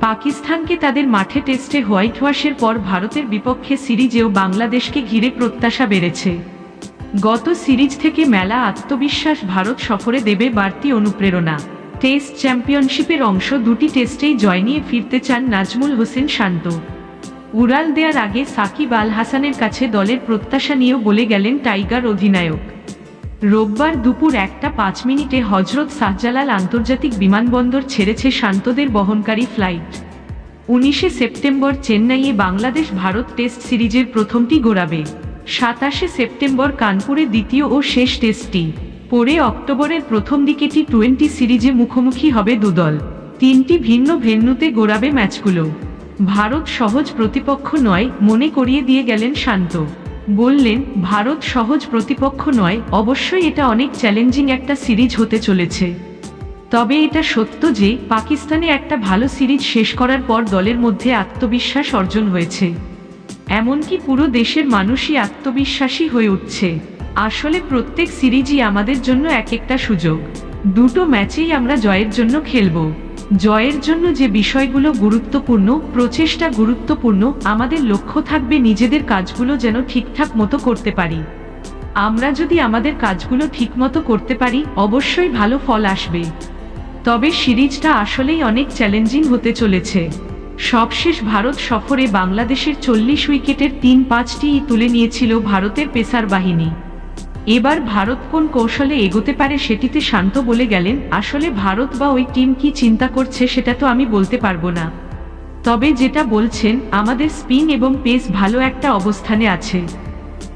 পাকিস্তানকে তাদের মাঠে টেস্টে হোয়াইট ওয়াশের পর ভারতের বিপক্ষে সিরিজেও বাংলাদেশকে ঘিরে প্রত্যাশা বেড়েছে। গত সিরিজ থেকে মেলা আত্মবিশ্বাস ভারত সফরে দেবে বাড়তি অনুপ্রেরণা। টেস্ট চ্যাম্পিয়নশিপের অংশ দুটি টেস্টেই জয় নিয়ে ফিরতে চান নাজমুল হোসেন শান্ত। উড়াল দেওয়ার আগে সাকিব আল হাসানের কাছে দলের প্রত্যাশা নিয়েও বলে গেলেন টাইগার অধিনায়ক। রোববার দুপুর একটা পাঁচ মিনিটে হজরত শাহজালাল আন্তর্জাতিক বিমানবন্দর ছেড়েছে শান্তদের বহনকারী ফ্লাইট। উনিশে সেপ্টেম্বর চেন্নাইয়ে বাংলাদেশ ভারত টেস্ট সিরিজের প্রথমটি গড়াবে সাতাশে সেপ্টেম্বর কানপুরে দ্বিতীয় ও শেষ টেস্টটি। পরে অক্টোবরের প্রথম দিকে টি টোয়েন্টি সিরিজে মুখোমুখি হবে দুদল। তিনটি ভিন্ন ভেন্যুতে গড়াবে ম্যাচগুলো। ভারত সহজ প্রতিপক্ষ নয়, মনে করিয়ে দিয়ে গেলেন শান্ত। বললেন, ভারত সহজ প্রতিপক্ষ নয়, অবশ্যই এটা অনেক চ্যালেঞ্জিং একটা সিরিজ হতে চলেছে। তবে এটা সত্য যে, পাকিস্তানে একটা ভালো সিরিজ শেষ করার পর দলের মধ্যে আত্মবিশ্বাস অর্জন হয়েছে। এমনকি পুরো দেশের মানুষই আত্মবিশ্বাসী হয়ে উঠছে। আসলে প্রত্যেক সিরিজই আমাদের জন্য এক একটা সুযোগ। দুটো ম্যাচেই আমরা জয়ের জন্য খেলব। জয়ের জন্য যে বিষয়গুলো গুরুত্বপূর্ণ, প্রচেষ্টা গুরুত্বপূর্ণ, আমাদের লক্ষ্য থাকবে নিজেদের কাজগুলো যেন ঠিকঠাক মতো করতে পারি। আমরা যদি আমাদের কাজগুলো ঠিকমতো করতে পারি, অবশ্যই ভালো ফল আসবে। তবে সিরিজটা আসলেই অনেক চ্যালেঞ্জিং হতে চলেছে। সবশেষ ভারত সফরে বাংলাদেশের চল্লিশ উইকেটের তিন পাঁচটিই তুলে নিয়েছিল ভারতের পেসার বাহিনী। এবার ভারত কোন কৌশলে এগোতে পারে সেটিতে শান্ত বলে গেলেন, আসলে ভারত বা ওই টিম কি চিন্তা করছে সেটা তো আমি বলতে পারব না। তবে যেটা বলছেন, আমাদের স্পিন এবং পেস ভালো একটা অবস্থানে আছে।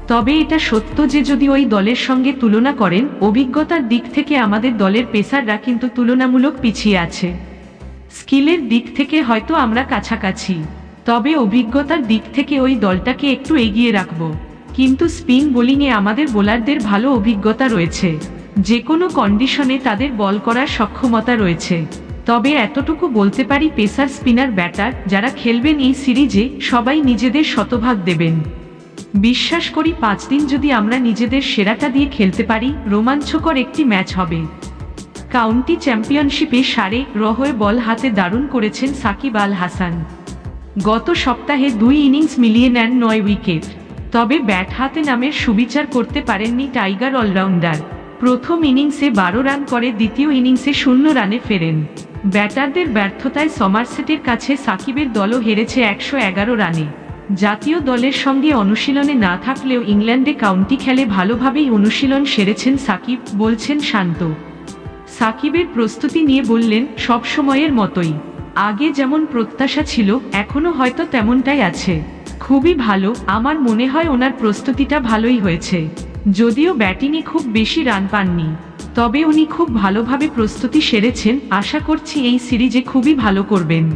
তবে এটা সত্য যে যদি ওই দলের সঙ্গে তুলনা করেন, অভিজ্ঞতার দিক থেকে আমাদের দলের পেসাররা কিন্তু তুলনামূলক পিছিয়ে আছে। স্কিলের দিক থেকে হয়তো আমরা কাছাকাছি, তবে অভিজ্ঞতার দিক থেকে ওই দলটাকে একটু এগিয়ে রাখব। কিন্তু স্পিন বোলিংয়ে আমাদের বোলারদের ভালো অভিজ্ঞতা রয়েছে। যে কোনো কন্ডিশনে তাদের বল করার সক্ষমতা রয়েছে। তবে এতটুকু বলতে পারি পেসার, স্পিনার, ব্যাটার যারা খেলবেন এই সিরিজে সবাই নিজেদের শতভাগ দেবেন। বিশ্বাস করি পাঁচ দিন যদি আমরা নিজেদের সেরাটা দিয়ে খেলতে পারি, রোমাঞ্চকর একটি ম্যাচ হবে। কাউন্টি চ্যাম্পিয়নশিপে সারে রহয়ে বল হাতে দারুণ করেছেন সাকিব আল হাসান। গত সপ্তাহে দুই ইনিংস মিলিয়ে নেন নয় উইকেট। তবে ব্যাট হাতে নামের সুবিচার করতে পারেননি টাইগার অলরাউন্ডার। প্রথম ইনিংসে বারো রান করে, দ্বিতীয় ইনিংসে শূন্য রানে ফেরেন। ব্যাটারদের ব্যর্থতায় সমারসেটের কাছে সাকিবের দলও হেরেছে একশো এগারো রানে। জাতীয় দলের সঙ্গে অনুশীলনে না থাকলেও ইংল্যান্ডে কাউন্টি খেলে ভালোভাবেই অনুশীলন সেরেছেন সাকিব, বলছেন শান্ত। সাকিবের প্রস্তুতি নিয়ে বললেন সব সময়ের মতোই। আগে যেমন প্রত্যাশা ছিল এখনও হয়তো তেমনটাই আছে। খুবই ভালো, আমার মনে হয় ওনার প্রস্তুতিটা ভালোই হয়েছে। যদিও ব্যাটিংয়ে খুব বেশি রান পাননি। তবে উনি খুব ভালোভাবে প্রস্তুতি সেরেছেন, আশা করছি এই সিরিজে খুবই ভালো করবেন।